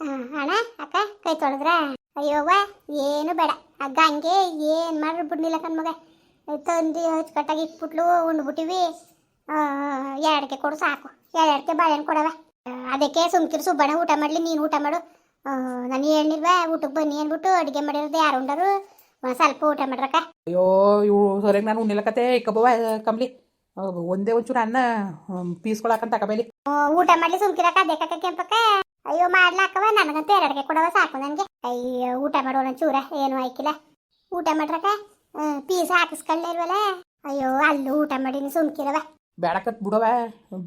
ಅಣ್ಣ ಅಕ್ಕ ಕೈ ತೊಳೆದ್ರ? ಅಯ್ಯೋವ್ವ ಏನು ಬೇಡ. ಅಗ್ಗ ಹಂಗೆ ಏನು ಮಾಡ್ರಿ ಬಿಡ್ಲಿಲ್ಲ ಕಣ್ಮಗ ತಂದು ಹಚ್ಕಟ್ಟಾಗಿ ಇಟ್ಬಿಟ್ಲು ಉಂಡ್ಬಿಟ್ಟಿವಿ. ಎರಡಕ್ಕೆ ಕೊಡು ಸಾಕು. ಎರಡಕ್ಕೆ ಬಾಳೆಹಣ್ಣು ಕೊಡವ. ಅದಕ್ಕೆ ಸುಮ್ಕಿರು ಸುಬ್ಬಣ್ಣ ಊಟ ಮಾಡಲಿ ನೀನು ಊಟ ಮಾಡು. ನಾನು ಹೇಳಿಲ್ವಾ ಊಟಕ್ಕೆ ಬನ್ನಿ ಅಂದ್ಬಿಟ್ಟು ಅಡುಗೆ ಮಾಡಿರೋದು ಯಾರು ಉಂಡರು? ಒಂದ್ ಸ್ವಲ್ಪ ಊಟ ಮಾಡ್ರಕ್ಕ ಅಯ್ಯೋ ಇವು ಸರಿಯಾಗಿ ನಾನು ಉಣ್ಣಿಲಕತ್ತೆ ಕಬ್ಬವ ಕಂಬ್ಲಿ ಅಹ್, ಒಂದೇ ಒಂಚೂರು ಅನ್ನ ಪೀಸ್ಕೊಳಕಂತ ಕಬೇಲಿ ಊಟ ಮಾಡ್ಲಿ ಸುಮ್ಕಿರಕ್ಕ ಅದಕ್ಕೆ ಕೆಂಪಕ್ಕ. ಅಯ್ಯೋ ಮಾಡ್ಲಾಕವ ನನಗಂತೂ ಎರಡಕ್ಕೆ ಕೊಡವ ಸಾಕು ನನಗೆ. ಅಯ್ಯೋ ಊಟ ಮಾಡೋಣ ಚೂರ ಏನು ಆಯ್ಕಿಲ್ಲ. ಊಟ ಮಾಡ್ರಕ ಪೀಸ್ ಹಾಕಿಸ್ಕೊಳ್ಳೇ ಇಲ್ವಲ್ಲ ಅಯ್ಯೋ ಅಲ್ಲೂ ಊಟ ಮಾಡೀನಿ ಸುಮ್ಕಿರವ ಬೇಡಕತ್ ಬಿಡವ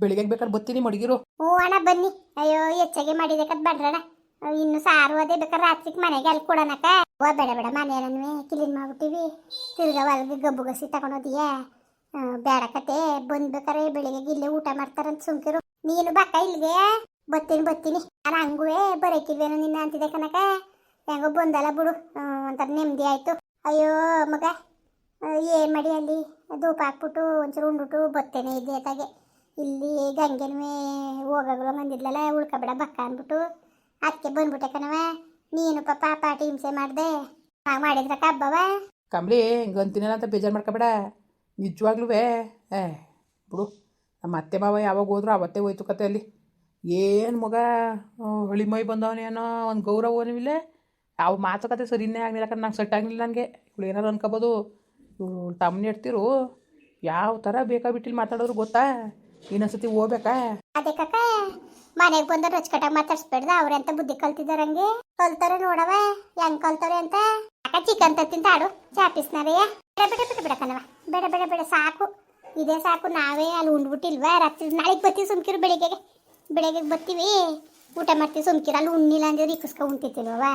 ಬೆಳಿಗ್ಗೆ ಬೇಕಾದ್ರೆ ಬತ್ತೀನಿ ಮಡಗಿರು. ಹ್ಞೂ ಅಣ್ಣ ಬನ್ನಿ. ಅಯ್ಯೋ ಹೆಚ್ಚಾಗಿ ಮಾಡಿದಕ್ಕದ್ ಬಡ್ರಣ ಇನ್ನು ಸಾರು ಅದೇ ಬೇಕಾದ್ರೆ ರಾತ್ರಿಗೆ ಮನೆಗೆ ಅಲ್ಲಿ ಕೊಡೋಣಕ ಓ ಬೇಡ ಬೇಡ ಮನೆಯಲ್ಲೇ ಕ್ಲೀನ್ ಮಾಡ್ಬಿಟ್ಟಿವಿ. ತಿರ್ಗಾ ಒಳಗೆ ಗಬ್ಬು ಗಸಿ ತಗೊಂಡೋದಿಯಾ. ಬೇಡಕತೆ ಬಂದ್ಬೇಕಾರೆ ಬೆಳಿಗ್ಗೆ ಇಲ್ಲೇ ಊಟ ಮಾಡ್ತಾರಂತ ಸುಮ್ಕಿರು. ನೀನು ಬಕ್ಕ ಇಲ್ಗೆ ಬತ್ತೀನಿ ಬತ್ತೀನಿ. ನಾನು ಹಂಗುವೆ ಬರಕಿಲ್ವೇನೋ ನಿನ್ನ ಅಂತಿದೆ ಕನಕ ಹೆಂಗೋ ಬಂದಲ್ಲ ಬಿಡು. ಒಂಥರ ನೆಮ್ಮದಿ ಆಯಿತು. ಅಯ್ಯೋ ಮಗ ಏನು ಮಾಡಿ ಅಲ್ಲಿ? ಧೂಪ ಹಾಕ್ಬಿಟ್ಟು ಒಂಚೂರು ಉಂಡ್ಬಿಟ್ಟು ಬತ್ತೇನೆ ಇದೆ ತಾಗೆ ಇಲ್ಲಿ ಗಂಗೆನೂ ಹೋಗಗಳು ಬಂದಿದ್ಲಲ್ಲ, ಉಳ್ಕೊಬೇಡ ಬಕ್ಕ ಅಂದ್ಬಿಟ್ಟು. ಅದಕ್ಕೆ ಬಂದ್ಬಿಟ್ಟೆ ಕಣವ ನೀನು ಪಾಪ ಪಾಟಿ ಹಿಂಸೆ ಮಾಡಿದೆ. ನಾ ಮಾಡಿದ್ರ ಹಬ್ಬವ ಕಂಬ್ಲಿ ಗಂತಿನಲ್ಲ ಅಂತ ಬೇಜಾರು ಮಾಡ್ಕೋಬೇಡ. ನಿಜವಾಗ್ಲೂ ಏ, ಬಿಡು. ನಮ್ಮ ಅತ್ತೆ ಮಾವ ಯಾವಾಗ ಹೋದ್ರು ಅವತ್ತೇ ಹೋಯ್ತು ಕತೆ ಅಲ್ಲಿ. ಏನು ಮಗ? ಹಳಿ ಮೈ ಬಂದವನೇನೋ ಒಂದು ಗೌರವನೂ ಇಲ್ಲ. ಯಾವ ಮಾತುಕತೆ ಸರಿನೇ ಆಗಲಿಲ್ಲ ಯಾಕಂದ್ರೆ ನಂಗೆ ಸೆಟ್ ಆಗಲಿಲ್ಲ ನನಗೆ. ಇವಳು ಏನಾರು ಅನ್ಕೋಬೋದು. ಇವಳು ತಮ್ಮನೆ ಇಡ್ತಿರು. ಯಾವ ಥರ ಬೇಕಾಬಿಟ್ಟಿಲ್ಲಿ ಮಾತಾಡೋರು ಗೊತ್ತಾ? ಇನ್ನೊಂದ್ಸತಿ ಹೋಗ್ಬೇಕಾ? ಅದೇ ಕಕ್ಕ ಮನೆಗೆ ಬಂದ ರಚ್ಕಟಾಗಿ ಮಾತಾಡ್ಸ್ಬೇಡ್ದ ಅವ್ರೆಂತ ಬುದ್ಧಿ ಕಲ್ತಿದಾರಂಗೆ ಕಲ್ತಾರೆ ನೋಡವ, ಹೆಂಗ್ ಕಲ್ತಾರೆ ಅಂತ ಅಕ್ಕ ಚಿಕನ್ ತಿಂತ ಆಡು ಚಾಪಿಸ್ನಾರಯ್ಯ ಬೇಡ ಬೇಡ ಬೇಡ ಬೇಡ ಬೇಡ ಬೇಡ, ಸಾಕು. ಇದೇ ಸಾಕು, ನಾವೇ ಅಲ್ಲಿ ಉಂಡ್ಬಿಟ್ಟಿಲ್ವಾ? ರಾತ್ರಿ ನಾಳೆಗೆ ಬರ್ತೀವಿ ಸುಮ್ಕಿರು ಬೆಳಿಗ್ಗೆಗೆ. ಬೆಳಿಗ್ಗೆ ಬರ್ತೀವಿ. ಊಟ ಮಾಡ್ತೀವಿ. ಸುಮ್ಕಿರ. ಅಲ್ಲಿ ಉಣ್ಣಿಲ್ಲ ಅಂದ್ರೆ ಇಕ್ಕಿಸ್ಕೊ ಉಂಟಿತಿಲ್ವ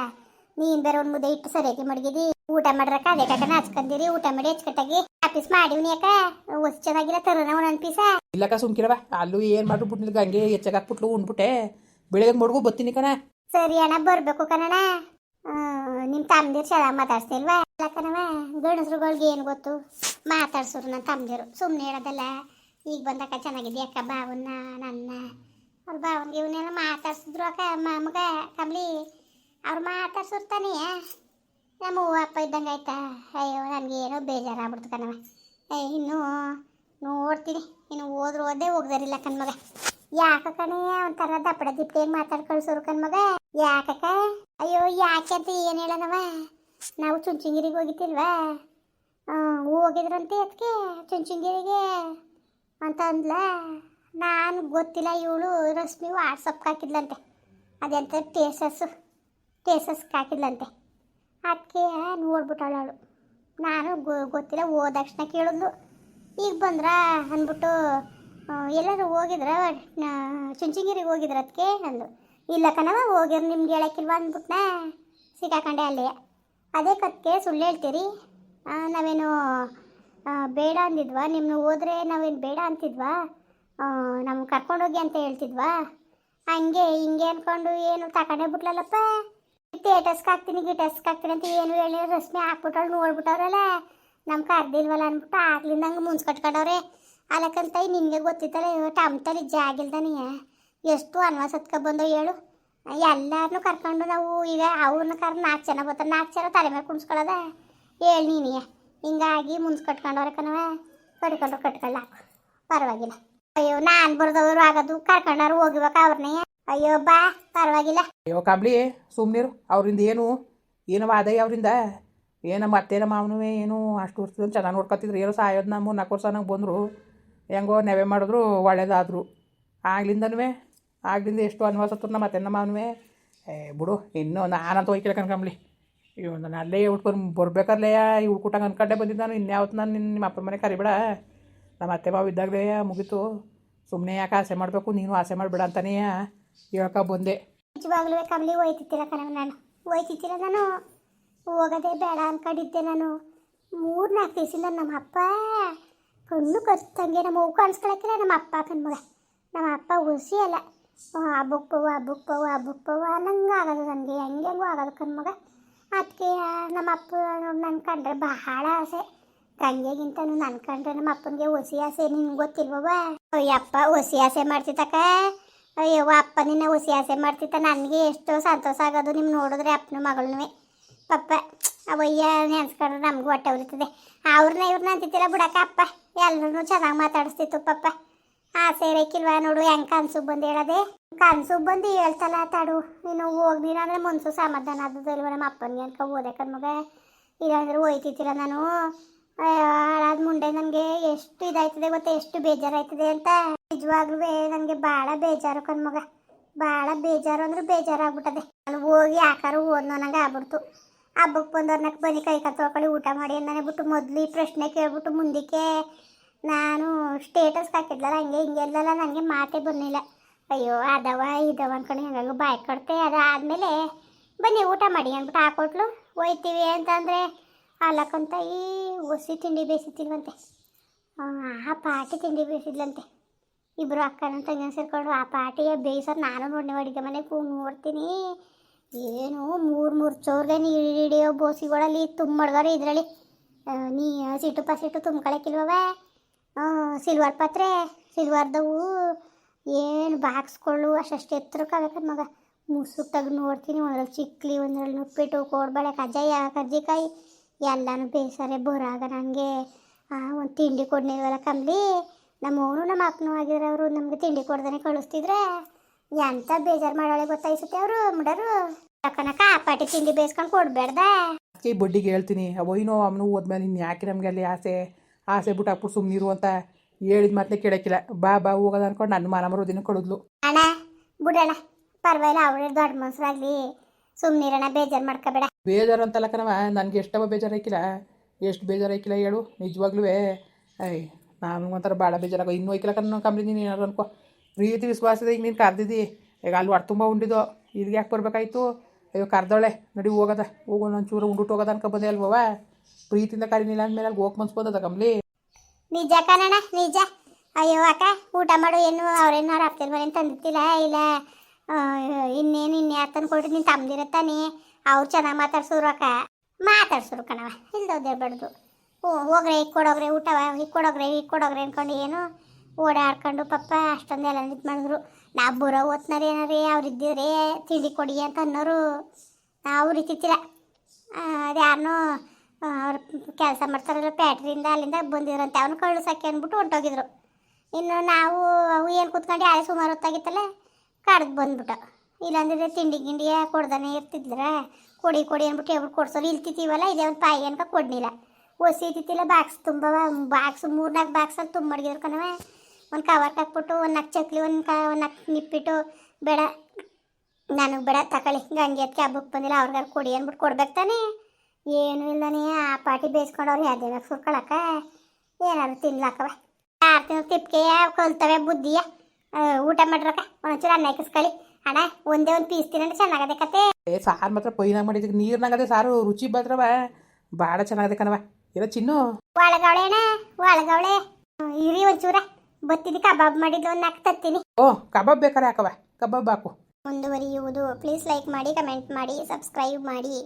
ನೀನ್ ಬೇರೆ ಒಂದು ಮುದ್ದೆ ಇಟ್ಟು ಸರಿಯಾಗಿ ಮಡಗಿದಿ. ಊಟ ಮಾಡ್ರಕ ಅದೇ ಕಾಕನ ಹಚ್ಕೊಂಡಿರಿ ಊಟ ಮಾಡಿ ಹಚ್ಕಟ್ಟಾಗಿ ಆಫೀಸ್ ಮಾಡಿವ್ನಿ ಯಾಕ ಹೊಸ ಚೆನ್ನಾಗಿರ ತರೋಣ ಒಂದೊಂದು ಪೀಸ ಇಲ್ಲಕ್ಕ ಸುಮ್ಕಿರವ. ಅಲ್ಲೂ ಏನು ಮಾಡ್ರು ಬಿಟ್ನಿಲ್ಲ ಗಂಗೆ ಹೆಚ್ಚಾಗಿ ಹಾಕ್ಬಿಟ್ಲು ಉಂಡ್ಬಿಟ್ಟೆ ಬೆಳಗ್ಗೆ ಮಡ್ಗು ಬರ್ತೀನಿ ಕಣ. ಸರಿ ಅಣ್ಣ ಬರ್ಬೇಕು ಕಣಣ್ಣ. ನಿಮ್ಮ ತಮ್ಮದಿರು ಚೆನ್ನಾಗಿ ಮಾತಾಡ್ಸ್ತಿಲ್ವಾ ಇಲ್ಲ ಕಣವ ಗಂಡಸ್ರುಗಳ್ಗೆ ಏನು ಗೊತ್ತು? ಮಾತಾಡ್ಸೋರು ನನ್ನ ತಮ್ಮದಿರು ಸುಮ್ಮನೆ ಹೇಳೋದಲ್ಲ. ಈಗ ಬಂದಕ್ಕ ಚೆನ್ನಾಗಿದೆ ಅಕ್ಕ ಭಾವನ್ನ ನನ್ನ? ಅವ್ರ ಒಂದು ಇವನ್ನೆಲ್ಲ ಮಾತಾಡ್ಸಿದ್ರು ಅಕ್ಕ ಮಗ ಕಮ್ಲಿ. ಅವ್ರು ಮಾತಾಡ್ಸಿರ್ತಾನೆ. ತಾನೇ ನಮ್ಮ ಅಪ್ಪ ಇದ್ದಂಗೆ ಆಯ್ತಾ? ಅಯ್ಯೋ ನನಗೇನೋ ಬೇಜಾರಾಗ್ಬಿಡ್ತು ಕಣವ ಏ ಇನ್ನೂ ನೋಡ್ತೀನಿ. ಇನ್ನು ಹೋದ್ರು ಓದೇ ಹೋಗ್ದಾರಿಲ್ಲ ಕಣ್ಮಗ. ಯಾಕ ಕಣೆ ಒಂಥರ ದಪ್ಪಡ ದಿಪ್ಪೆ ಮಾತಾಡ್ ಕಳ್ಸೋರು ಕಣ್ಮಗ? ಯಾಕಕ್ಕ? ಅಯ್ಯೋ, ಯಾಕೆ ಅಂತ ಏನು ಹೇಳನವ ನಾವು ಚುಂಚುಂಗಿರಿಗೆ ಹೋಗಿತ್ತಿಲ್ವಾ ಹೋಗಿದ್ರಂತೆ ಅದಕ್ಕೆ ಚುಂಚುಂಗಿರಿಗೆ ಅಂತ ಅಂದ್ಲ? ನಾನು ಗೊತ್ತಿಲ್ಲ ಇವಳು ರಶ್ಮಿ ವಾಟ್ಸಪ್ಗೆ ಹಾಕಿದ್ಲಂತೆ. ಅದೆಂತ ಟೇಸಸ್ಸು ಟೇಸಸ್ಗೆ ಹಾಕಿದ್ಲಂತೆ. ಅದಕ್ಕೆ ನೋಡ್ಬಿಟ್ಟಾಳು ಅವಳು. ನಾನು ಗೊ- ಗೊತ್ತಿಲ್ಲ, ಹೋದ ತಕ್ಷಣ ಕೇಳಿದ್ಲು. ಈಗ ಬಂದ್ರ ಅಂದ್ಬಿಟ್ಟು ಎಲ್ಲರೂ ಹೋಗಿದ್ರ? ಚುಂಚಿಂಗಿರಿಗೆ ಹೋಗಿದ್ರ ಅದಕ್ಕೆ ಅಂದ್ಲು. ಇಲ್ಲ ಕಣವ ಹೋಗಿರ್ ನಿಮ್ಗೆ ಹೇಳಕ್ಕಿಲ್ವ ಅಂದ್ಬಿಟ್ನ ಸಿಕ್ಕಾಕೊಂಡೆ ಅಲ್ಲಿ. ಅದೇ ಕತ್ಕೆ ಸುಳ್ಳು ಹೇಳ್ತೀರಿ? ನಾವೇನು ಬೇಡ ಅಂದಿದ್ವಾ? ನಿಮ್ಮನ್ನು ಹೋದ್ರೆ ನಾವೇನು ಬೇಡ ಅಂತಿದ್ವಾ? ನಮ್ಗೆ ಕರ್ಕೊಂಡೋಗಿ ಅಂತ ಹೇಳ್ತಿದ್ವಾ? ಹಂಗೆ, ಹಿಂಗೆ ಅನ್ಕೊಂಡು ಏನು ತಗೊಂಡೇ ಬಿಟ್ಲಲ್ಲಪ್ಪ? ಥಿಯೇಟರ್ಸ್ಗೆ ಹಾಕ್ತೀನಿ ಗಿಟಸ್ಗೆ ಹಾಕ್ತೀನಿ ಅಂತ ಏನು ಹೇಳಿ ರಶ್ಮಿ ಹಾಕ್ಬಿಟ್ಟವ್ಳು, ನೋಡ್ಬಿಟ್ಟವ್ರಲ್ಲ? ನಮ್ಮ ಕರ್ದಿಲ್ವಲ್ಲ ಅಂದ್ಬಿಟ್ಟು ಆಗ್ಲಿಂದ ಹಂಗೆ ಮುನ್ಸ್ ಕಟ್ಕೊಂಡವ್ರೆ. ಅಲಕ್ಕಂತ ನಿನಗೆ ಗೊತ್ತಿತ್ತಲ್ಲ ಟಮ್ತಲ್ಲಿ ಜಾಗಿಲ್ದಾನೆ ಎಷ್ಟು ಅನ್ವಾಸ ಹತ್ಕೊ ಹೇಳು. ಎಲ್ಲಾರನ್ನೂ ಕರ್ಕೊಂಡು ನಾವು ಈಗ ಅವ್ರನ್ನ ಕರ್ ನಾಲ್ಕು ಜನ ಬರ್ತಾರೆ ನಾಲ್ಕು ಜನ ತಲೆ ಮೇಲೆ ಕುಣಿಸ್ಕೊಳ್ಳೋದ ಹೇಳಿ ನೀನೇ ಹಿಂಗಾಗಿ ಮುಂಚೆ ಕಟ್ಕೊಂಡವ್ರೆ ಕಣವ ಕಟ್ಕೊಂಡ್ರು ಕಟ್ಕೊಳ್ಳಾಕು ಪರವಾಗಿಲ್ಲ. ಅಯ್ಯೋ, ನಾನ್ ಬರ್ದವ್ರು ಆಗೋದು. ಕರ್ಕೊಂಡವ್ರು ಹೋಗಿಬೇಕು ಅವ್ರನ್ನೇ ಅಯ್ಯೋ, ಬಾ, ಪರವಾಗಿಲ್ಲ. ಅಯ್ಯೋ, ಕಂಬ್ಳಿ, ಸುಮ್ನಿರು. ಅವರಿಂದ ಏನು ಏನು ವಾದ ಅವರಿಂದ? ಏನು ಮತ್ತೇನ ಮಾವನೂ ಏನು ಅಷ್ಟು ವರ್ಷದಿಂದ ಚೆನ್ನಾಗಿ ನೋಡ್ಕೊತಿದ್ರು. ಏನೋ ಸಾಯೋದು ನಮ್ಮ ನಾಲ್ಕು ವರ್ಷ ನಂಗೆ ಬಂದರು. ಹೆಂಗೋ ನೆವೆ ಮಾಡಿದ್ರು, ಒಳ್ಳೇದಾದ್ರು. ಆಗ್ಲಿಂದನೂ ಆಗ್ಲಿಂದ ಎಷ್ಟು ಅನ್ವಾಸತ್ತು ನಮ್ಮ ನಮ್ಮ ಮಾವನೂ ಏ, ಬಿಡು, ಇನ್ನೂ ನಾನಂತ ಹೋಯ್ಕಿಲ್ಲ ಕಂಬ್ಳಿ ಇವ್ ನಾನು ಅಲ್ಲೇ ಉಟ್ಕೊಂಡು ಬರ್ಬೇಕಾರ್ಲೇ. ಈ ಉಟ್ಕೊಟ್ಟಂಗೆ ಅನ್ಕೊಂಡೆ ಬಂದಿದ್ದು ನಾನು. ಇನ್ಯಾವತ್ತು ನಾನು ನಿಮ್ಮ ಅಪ್ಪನ ಮನೆ ಕರಿಬೇಡ. ನಮ್ಮ ಅತ್ತೆ ಮಾವ ಇದ್ದಾಗಲೇ ಮುಗೀತು. ಸುಮ್ಮನೆ ಯಾಕೆ ಆಸೆ ಮಾಡಬೇಕು, ನೀನು ಆಸೆ ಮಾಡಬೇಡ ಅಂತನೇ ಹೇಳ್ಕೊ ಬಂದೆ. ನಿಜವಾಗ್ಲೂ ಕಮಲಿ ಹೋಯ್ತಿತ್ತಿಲ್ಲ ಕಣವ ನಾನು? ಹೋಯ್ತಿತ್ತಿಲ್ಲ ನಾನು? ಹೋಗೋದೇ ಬೇಡ ಅನ್ಕೊಂಡಿದ್ದೆ ನಾನು. ಮೂರು ನಾಲ್ಕು ದಿವಸದಿಂದ ನಮ್ಮ ಅಪ್ಪ ಕಣ್ಣು ಕತ್ತಂಗೆ ನಮ್ಮ ಅವ್ವ ಕಾಣಿಸ್ಕೊಳಕ್ಕಿಲ್ಲ ನಮ್ಮ ಅಪ್ಪ ಕಣ್ಮಗ ನಮ್ಮ ಅಪ್ಪ ಹುಸಿ ಅಲ್ಲ. ಹಬ್ಬಕ್ಕೆ ಪವ್ವ ಹಬ್ಬಕ್ಕೆ ಪವ್ವ ಹಬ್ಬಕ್ಕೆ ಪವ್ವ ನಂಗೆ ಆಗೋದು ನನಗೆ. ಹೆಂಗೆ ಹೆಂಗೂ ಆಗೋದು ಕಣ್ಮಗ ಅದಕ್ಕೆ ನಮ್ಮ ಅಪ್ಪ ನನ್ನ ಕಂಡ್ರೆ ಬಹಳ ಆಸೆ. ಗಂಗೆಗಿಂತನೂ ನನ್ ಕಂಡ್ರೆ ನಮ್ಮ ಅಪ್ಪನಿಗೆ ಹೊಸಿ ಆಸೆ, ನಿನ್ಗೆ ಗೊತ್ತಿಲ್ವವ ಅಯ್ಯಪ್ಪ ಹೊಸಿ ಆಸೆ ಮಾಡ್ತಿದ್ದಕ್ಕ? ಅಯ್ಯವ್ವ ಅಪ್ಪ ನಿನ್ನ ಹುಸಿ ಆಸೆ ಮಾಡ್ತಿತ್ತ ನನಗೆ ಎಷ್ಟೋ ಸಂತೋಷ ಆಗೋದು ನಿಮ್ಮ ನೋಡಿದ್ರೆ ಅಪ್ಪನ ಮಗಳನ್ನುವೆ ಪಪ್ಪ ಅವಯ್ಯ ನೆನ್ಸ್ಕೊಂಡ್ರೆ ನಮಗೂ ಹೊಟ್ಟೆ ಉರಿತದೆ. ಅವ್ರನ್ನ ಇವ್ರನ್ನ ಅಂತಿದ್ದಿಲ್ಲ ಬಿಡಕ್ಕ ಅಪ್ಪ? ಎಲ್ಲರೂ ಚೆನ್ನಾಗಿ ಮಾತಾಡಿಸ್ತಿತ್ತು ಪಪ್ಪ. ಆಸೆ ಇರಕ್ಕಿಲ್ವಾ ನೋಡು, ಹೆಂಗೆ ಕನ್ಸು ಬಂದು ಹೇಳದೆ? ಕನ್ಸು ಬಂದು ಹೇಳ್ತಲ್ಲ ತಾಡು. ನೀನು ಹೋಗ್ದಿನ ಅಂದ್ರೆ ಮನ್ಸು ಸಮಾಧಾನ ಆದದಲ್ವ ನಮ್ಮ ಅಪ್ಪನಿಗೆ ಅನ್ಕೊ ಓದಕ್ಕನ್ ಮಗ. ಇಲ್ಲಾಂದ್ರೆ ಹೋಯ್ತಿತ್ತಿಲ್ಲ ನಾನು. ಎಷ್ಟು ಇದಾಯ್ತದೆ ಗೊತ್ತಾ? ಎಷ್ಟು ಬೇಜಾರಾಯ್ತದೆ ಅಂತ? ನಿಜವಾಗ್ಲೂ ನನಗೆ ಭಾಳ ಬೇಜಾರು ಕಣ್ಮಗ ಭಾಳ ಬೇಜಾರು ಅಂದ್ರೆ ಬೇಜಾರಾಗ್ಬಿಟ್ಟದೆ. ನಾನು ಹೋಗಿ ಆಕಾರ ಓದ್ನೋ ನಂಗೆ ಆಗ್ಬಿಡ್ತು. ಹಬ್ಬಕ್ಕೆ ಬಂದವ್ರನ್ನಕ್ಕೆ ಬನ್ನಿ, ಕೈ ತೊಳ್ಕೊಳ್ಳಿ, ಊಟ ಮಾಡಿ ಅಂದಾನೆ ಬಿಟ್ಟು ಮೊದಲು ಈ ಪ್ರಶ್ನೆ ಕೇಳ್ಬಿಟ್ಟು ಮುಂದಕ್ಕೆ ನಾನು ಸ್ಟೇಟಸ್ ಹಾಕಿದ್ಲಲ್ಲ, ಹಂಗೆ ಹಿಂಗೆ ಇಲ್ಲಲ್ಲ ನನಗೆ ಮಾತೇ ಬಂದಿಲ್ಲ ಅಯ್ಯೋ, ಅದವ, ಇದವ ಅನ್ಕೊಂಡು ಹೆಂಗಾಗ ಬಾಯ್ ಕಡ್ತೆ ಅದಾದಮೇಲೆ ಬನ್ನಿ, ಊಟ ಮಾಡಿ ಅಂದ್ಬಿಟ್ಟು ಹಾಕೊಟ್ಲು. ಹೋಯ್ತೀವಿ ಅಂತಂದರೆ ಅಲ್ಲಕ್ಕಂತ ಈ ಒಸಿ ತಿಂಡಿ ಬೇಯಿಸಿತ್ತಿಲ್ವಂತೆ ಆ ಪಾಟಿ ತಿಂಡಿ ಬೇಯಿಸಿದ್ಲಂತೆ ಇಬ್ಬರು ಅಕ್ಕನ ತಂಗಿನ ಸೇರ್ಕೊಂಡು ಆ ಪಾಟಿಯ ಬೇಯಿಸೋದು ನಾನು ನೋಡಿ ಅಡುಗೆ ಮನೆ ಹೋಗಿ ನೋಡ್ತೀನಿ. ಏನು ಮೂರು ಮೂರು ಚೋರ್ಗೆ ನೀರು ಹಿಡಿಯೋ ಬೋಸಿಗಳಲ್ಲಿ ತುಂಬಡ್ಗಾರ ಇದರಲ್ಲಿ. ನೀ ಸಿಟ್ಟು ಪಸಿಟ್ಟು ತುಂಬ್ಕೊಳಕ್ಕಿಲ್ವವ ಸಿಲ್ವರ್ ಪಾತ್ರೆ, ಸಿಲ್ವರ್ದವು, ಏನು ಬಾಕ್ಸ್ಕೊಳ್ಳು ಅಷ್ಟಷ್ಟು ಎತ್ತರಕ್ಕಾಗತ್ತೆ ಮಗ. ಮುಸುಕ್ ತೆಗೆದು ನೋಡ್ತೀನಿ ಒಂದರಲ್ಲಿ ಚಿಕ್ಲಿ ಒಂದರಲ್ಲಿ ನುಪ್ಪಿಟ್ಟು, ಕೋಡ್ಬಳೆ, ಕಜ್ಜಾಯ ಕಜ್ಜಿಕಾಯಿ ಎಲ್ಲನೂ ಬೇಯಿಸಾರೆ ಬರಾಗ ನನಗೆ ಒಂದು ತಿಂಡಿ ಕೊಡ್ನಿಲ್ವಲ್ಲ ಕಮ್ಲಿ? ನಮ್ಮವನು ನಮ್ಮ ಅಪ್ಪನೂ ಅವರು ನಮಗೆ ತಿಂಡಿ ಕೊಡ್ದೇ ಕಳಿಸ್ತಿದ್ರೆ. ಎಂಥ ಬೇಜಾರು ಮಾಡೋಳೆ ಗೊತ್ತಾಯ್ಸುತ್ತೆ ಅವರು ಮುಡರು? ಅಕ್ಕನಕ್ಕ ಆ ಪಾಟಿ ತಿಂಡಿ ಬೇಯಿಸ್ಕೊಂಡು ಕೊಡ್ಬೇಡ್ದ. ಅಕ್ಕಿ ಬಡ್ಡಿಗೆ ಹೇಳ್ತೀನಿ ಅವಯ್ಯನೋ ಅವನು ಹೋದ್ಮೇಲೆ ಇನ್ನು ಯಾಕೆ ನಮಗೆ ಅಲ್ಲಿ ಆಸೆ? ಆಸೆ ಬಿಟ್ಟು ಹಾಕ್ಬಿಟ್ಟು ಸುಮ್ಮನಿರು ಅಂತ ಹೇಳಿದ ಮತ್ತೆ ಕೇಳಕ್ಕಿಲ್ಲ. ಬಾ ಬಾ ಹೋಗೋದು ಅನ್ಕೊಂಡು ನನ್ನ ಮನ ಮರೋದಿನ ಕೊಡಿದ್ಲು ಅಣ್ಣ ಬಿಡಣ್ಣ ಪರವಾಗಿಲ್ಲ ಅವಳೇ ದೊಡ್ಡ ಮನ್ಸರಾಗ್ಲಿ. ಸುಮ್ಮನಿರಣ್ಣ ಬೇಜಾರು ಮಾಡ್ಕೋಬೇಡ. ಬೇಜಾರು ಅಂತಲ್ಲ ಕಣವ ನನಗೆ ಎಷ್ಟವ ಬೇಜಾರು ಆಯ್ಕಿಲ್ಲ ಎಷ್ಟು ಬೇಜಾರು ಆಯ್ಕಿಲ್ಲ ಹೇಳು ನಿಜವಾಗ್ಲೂ ಐ ನಾನು ಒಂಥರ ಭಾಳ ಬೇಜಾರಾಗೋ ಇನ್ನೂ ಐಕಿಲ್ಲ ಕಣ್ಣು ಕಂಬ್ಲಿ ನೀನು ಏನಾರು ಅನ್ಕೋ. ಪ್ರೀತಿ ವಿಶ್ವಾಸದ ಈಗ ನೀನು ಕರೆದಿದ್ದಿ ಈಗ ಅಲ್ಲಿ ಹೊಟ್ಟೆ ತುಂಬ ಉಂಡಿದ್ದು ಇಲ್ಲಿಗೆ ಯಾಕೆ ಬರಬೇಕಾಯ್ತು? ಅಯ್ಯೋ ಕರ್ದೋಳೆ ನಡಿ ಹೋಗದ. ಹೋಗೋ ಚೂರು ಉಂಡುಟ್ಟು ಹೋಗೋದ ಅನ್ಕೊ ಬಂದೆ ಅಲ್ವವ ಪ್ರೀತಿಯಿಂದ ಕರೀನಿಲ್ಲ ಅಂದಮೇಲೆ ಅಲ್ಲಿ ಹೋಗಿ ಮನ್ಸ್ಬೋದದ ಬಂದದ ಕಂಬ್ಲಿ ನಿಜ ಕಣಣ್ಣ, ನಿಜ. ಅಯ್ಯೋ, ಅಕ್ಕ, ಊಟ ಮಾಡು. ಏನು ಅವ್ರೇನು ಅವ್ರ ಅಪ್ಪನ ಮನೆ ತಂದಿತ್ತಿಲ್ಲ ಇಲ್ಲ ಇನ್ನೇನು ಇನ್ಯಾರು ತಂದು ಕೊಟ್ಟು ನೀನು ತಮ್ಮದಿರತ್ತಾನೆ ಅವ್ರು ಚೆನ್ನಾಗಿ ಮಾತಾಡ್ಸಿದ್ರು ಅಕ್ಕ. ಮಾತಾಡ್ಸಿದ್ರು ಕಣವ ಇಲ್ದೋದೇ ಬಡ್ದು. ಓ ಹೋಗ್ರೆ ಈಗ ಕೊಡೋಗ್ರೆ ಊಟವ ಈಗ ಕೊಡೋಗ್ರೆ ಈಗ ಕೊಡೋಗ್ರೆ ಅಂದ್ಕೊಂಡು ಏನು ಓಡಾಡ್ಕೊಂಡು ಪಪ್ಪ ಅಷ್ಟೊಂದೆಲ್ಲ ಇದು ಮಾಡಿದ್ರು. ನಾವು ಬೂರ ಓದ್ತಾರೆ ಏನಾರೇ ಅವ್ರು ಇದ್ದಿದ್ರೆ ತಿಂಡಿ ಕೊಡಿ ಅಂತ ಅನ್ನೋರು ನಾವು ರೀತಿತ್ತಿಲ್ಲ ಅದು ಯಾರನ್ನೋ ಅವ್ರು ಕೆಲಸ ಮಾಡ್ತಾರಲ್ಲ ಪ್ಯಾಟ್ರಿಯಿಂದ ಅಲ್ಲಿಂದ ಬಂದಿದ್ರಂತೆ ಅವನು ಕಳ್ಸಕ್ಕೆ ಅಂದ್ಬಿಟ್ಟು ಹೊಂಟೋಗಿದ್ರು. ಇನ್ನು ನಾವು ಅವು ಏನು ಕೂತ್ಕೊಂಡು ಯಾರೇ ಸುಮಾರು ಹೊತ್ತಾಗಿತ್ತಲ್ಲ ಕಡ್ದು ಬಂದ್ಬಿಟ್ಟು. ಇಲ್ಲಾಂದ್ರೆ ತಿಂಡಿ ಗಿಂಡಿ ಕೊಡ್ದಾನೆ ಇರ್ತಿದ್ರ ಕೊಡಿ ಕೊಡಿ ಅಂದ್ಬಿಟ್ಟು ಎವ್ರು ಕೊಡ್ಸೋರು ಇಲ್ತಿತ್ತೀವಲ್ಲ ಇದೇ ಒಂದು ಪಾಯಿ ಅನ್ಕ ಕೊಡ್ನಿಲ್ಲ. ಒಸಿ ಬಾಕ್ಸ್ ತುಂಬ ಬಾಕ್ಸ್ ಮೂರ್ನಾಲ್ಕು ಬಾಕ್ಸಲ್ಲಿ ತುಂಬ ಮಡಗಿದ್ರು ಕಣವ ಒಂದು ಕವರ್ ಹಾಕ್ಬಿಟ್ಟು, ಒಂದು ನಾಲ್ಕು ಚಕ್ಲಿ, ಒಂದು ಕ, ಒಂದು ನಾಲ್ಕು ನಿಪ್ಪಿಟ್ಟು, ಬೇಡ, ನನಗೆ ಬೇಡ ತಗೊಳ್ಳಿ ಗಂಗೆ ಅದಕ್ಕೆ ಹಬ್ಬಕ್ಕೆ ಬಂದಿಲ್ಲ, ಅವ್ರಿಗಾರು ಕೊಡಿ ಅಂದ್ಬಿಟ್ಟು ಕೊಡ್ಬೇಕು ತಾನೇ. ಏನು ಇಲ್ಲನೇ ಆ ಪಾಟಿ ಬೇಯಿಸ್ಕೊಂಡವ್ರು ಯಾವ್ದೇನ ಸುರ್ಕೊಳಕ. ಏನಾದ್ರು ತಿನ್ಲಾಕವ. ಯಾರು ತಿನ್ನೋ ತಿಪ್ಕೆಯ ಕಲ್ತವೆ, ಬುದ್ಧಿಯ ಊಟ ಮಾಡ್ರಕ್ಕ ಒಂಚೂರು ಅನ್ನ ಇಕ್ಕಿಸ್ಕೊಳ್ಳಿ ಅಣ್ಣ ಒಂದೇ ಒಂದು ಪೀಸ್ ತಿನ್ನಂದ್ರೆ ಚೆನ್ನಾಗದೆ ಕತೆ? ಏ ಸಾರು ಮಾತ್ರ ಪೈನಾಗ ಮಾಡಿದ್ದಕ್ಕೆ ನೀರ್ನಾಗದೆ ಸಾರು ರುಚಿ ಬದ್ರವ ಭಾಳ ಚೆನ್ನಾಗದೆ ಕಣವ ಚಿನ್ನು. ಒಳಗವಳೆ ಅಣ್ಣ ಒಳಗವಳೆ. ಇರಿ ಒಂಚೂರ. ಬತ್ತಿದ್ದು ಕಬಾಬ್ ಮಾಡಿದ್ದು ಒಂದು ನಾಲ್ಕು ತತ್ತೀನಿ. ಓ ಕಬಾಬ್ ಬೇಕಾರೆ ಹಾಕವ ಕಬಾಬ್ ಹಾಕು. ಮುಂದುವರಿಯುವುದು. ಪ್ಲೀಸ್ ಲೈಕ್ ಮಾಡಿ ಕಮೆಂಟ್ ಮಾಡಿ ಸಬ್ಸ್ಕ್ರೈಬ್ ಮಾಡಿ.